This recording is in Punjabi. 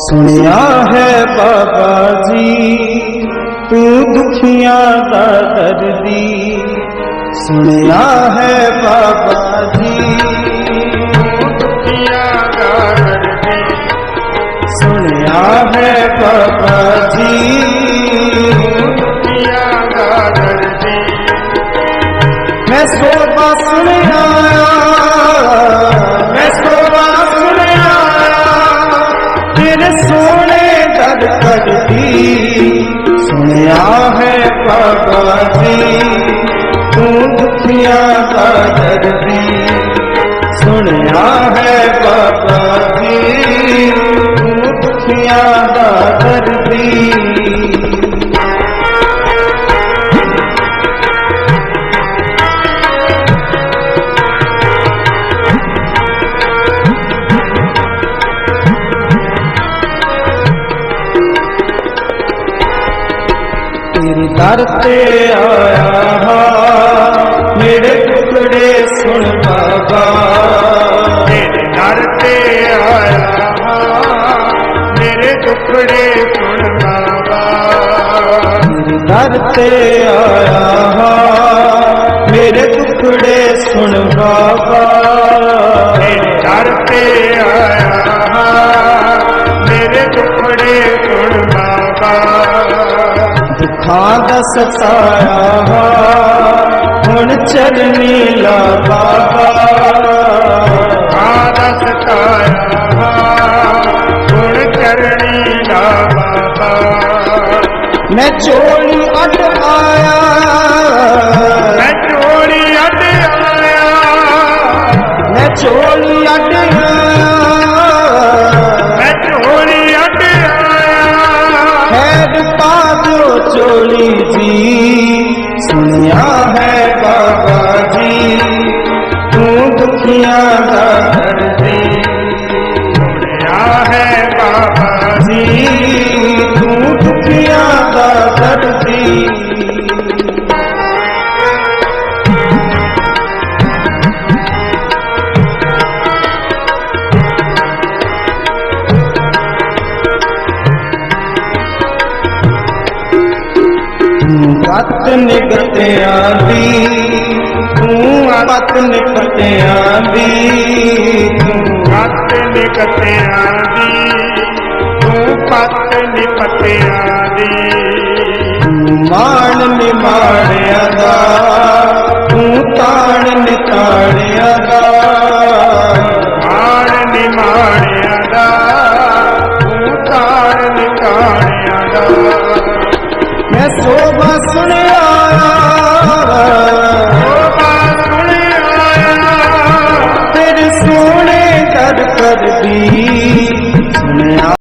ਸੁਣਿਆ ਹੈ ਬਾਬਾ ਜੀ, ਤੂੰ ਦੁਖੀਆਂ ਦਾ ਦਰਦੀ ਸੁਣਿਆ ਹੈ ਬਾਬਾ ਜੀ ਦੁਖੀਆਂ ਦਾ ਦਰਦੀ ਸੁਣਿਆ ਹੈ ਬਾਬਾ ਜੀ ਦੁਖੀਆਂ ਦਾ ਦਰਦੀ ਮੈਂ ਸੋਬਾ ਸੁਣਿਆ ਸੁਣਿਆ ਹੈ ਬਾਬਾ ਜੀ ਤੂੰ ਦੁਖੀਆਂ ਦਾ ਦਰਦੀ ਸੁਣਿਆ ਹੈ ਬਾਬਾ ਜੀ ਤੂੰ ਦੁਖੀਆਂ ਦਾ ਦਰਦੀ ਤੇਰੇ ਦਰ ਤੇ ਆਇਆ ਹਾਂ। ਮੇਰੇ ਟੁਕੜੇ ਸੁਣ ਬਾਬਾ। ਤੇਰੇ ਦਰ ਤੇ ਆਇਆ ਹਾਂ। ਮੇਰੇ ਦੁਖੜੇ ਸੁਣ ਬਾਬਾ। ਤੇਰੇ ਦਰ ਤੇ ਆਇਆ ਹਾਂ। ਮੇਰੇ ਟੁਕੜੇ ਸੁਣ ਬਾਬਾ। ਤੇਰੇ ਦਰ ਤੇ ਆਇਆ ਹਾਂ। ਮੇਰੇ ਦੁਖੜੇ ਦੁੱਖਾਂ ਦਾ ਸਤਾਇਆ ਹੁਣ ਚਰਨੀ ਲਾ ਬਾਬਾ। ਆਦਾ ਸਤਾਇਆ ਹੁਣ ਚਰਣੀ ਦਾ ਬਾਬਾ। ਮੈਂ ਚੋਲੀ ਅੱਡ ਆਇਆ। ਮੈਂ ਚੋਲੀ ਅੱਡ ਆਇਆ। ਮੈਂ ਚੋਲੀ ਅੱਡ ਪਤ ਨਿਕਟਿਆਂ ਦੀ ਤੂੰ ਪਤ ਨਿਕਟਿਆਂ ਦੀ ਤੂੰ ਪੱਤ ਨਿਕਤਿਆਂ ਦੀ ਤੂੰ ਪੱਤ ਨਿਪਤਿਆਂ ਦੀ। ਤੂੰ ਮਾਣ ਨਿਮਾਣਿਆ ਦਾ ਤੂੰ ਤਾਣ ਨਿਤਾਣਿਆ ਦਾ। ਮਾਣ ਨਿਮਾਣਿਆਂ শুনে